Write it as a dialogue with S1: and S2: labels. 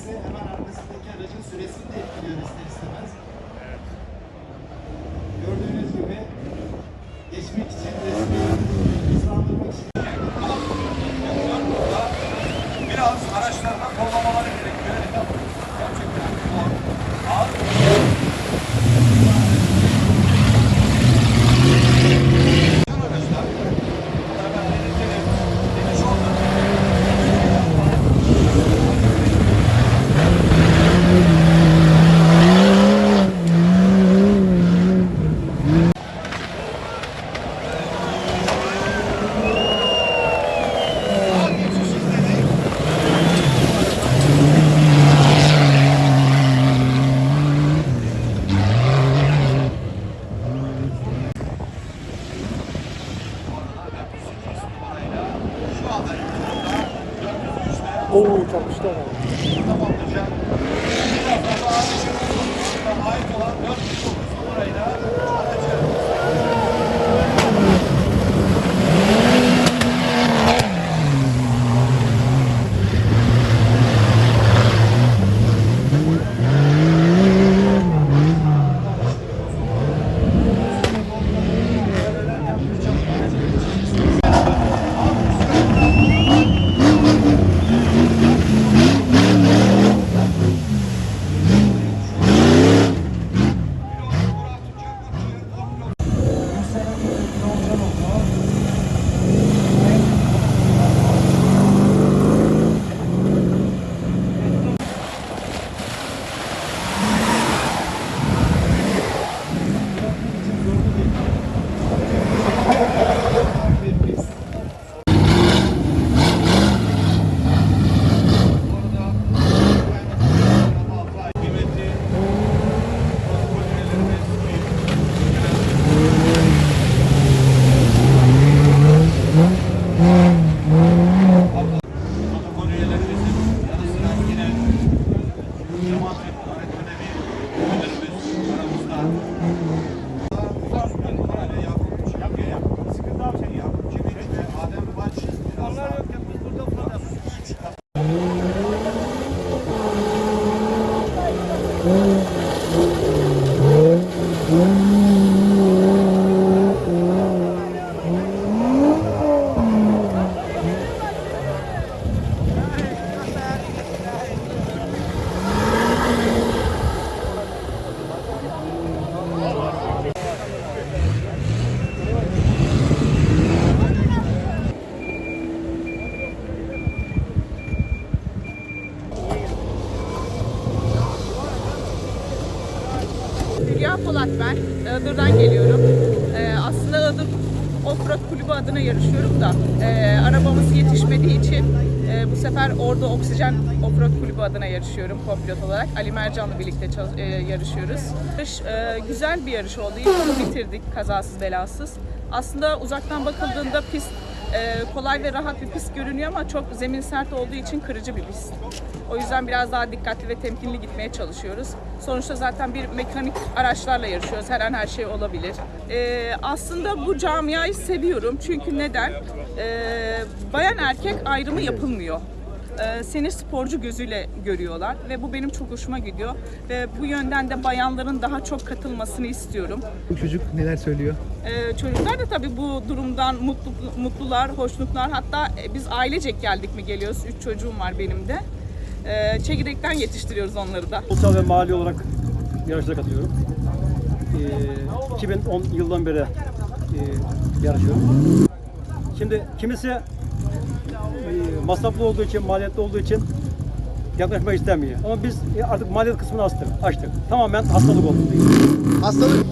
S1: ise hemen arkasındaki aracın süresini de etkiliyor ister istemez.
S2: Oo çarpıştı ama.
S3: tamamlayacak. Biraz
S4: ben. Iğdır'dan geliyorum. Ee, aslında Iğdır Offroad Kulübü adına yarışıyorum da e, arabamız yetişmediği için bu sefer orada Oksijen Offroad Kulübü adına yarışıyorum kompilot olarak. Ali Mercan'la birlikte e, yarışıyoruz. Yarış, e, güzel bir yarış oldu. İlk bitirdik kazasız belasız. Aslında uzaktan bakıldığında pist e, kolay ve rahat bir pist görünüyor ama çok zemin sert olduğu için kırıcı bir pist. O yüzden biraz daha dikkatli ve temkinli gitmeye çalışıyoruz. Sonuçta zaten bir mekanik araçlarla yarışıyoruz. Her an her şey olabilir. E, aslında bu camiayı seviyorum. Çünkü neden? E, bayan erkek ayrımı yapılmıyor. E, seni sporcu gözüyle görüyorlar ve bu benim çok hoşuma gidiyor. Ve bu yönden de bayanların daha çok katılmasını istiyorum.
S2: Bu çocuk neler söylüyor?
S4: Ee, çocuklar da tabii bu durumdan mutlu, mutlular, hoşnutlar. Hatta e, biz ailecek geldik mi geliyoruz. Üç çocuğum var benim de. Çekirdekten yetiştiriyoruz onları da.
S5: Sosyal ve mali olarak yarışlara katılıyorum. Ee, 2010 yıldan beri e, yarışıyorum. Şimdi kimisi e, masraflı olduğu için, maliyetli olduğu için yaklaşmak istemiyor. Ama biz e, artık maliyet kısmını açtık. açtık. Tamamen hastalık oldu.
S1: Hastalık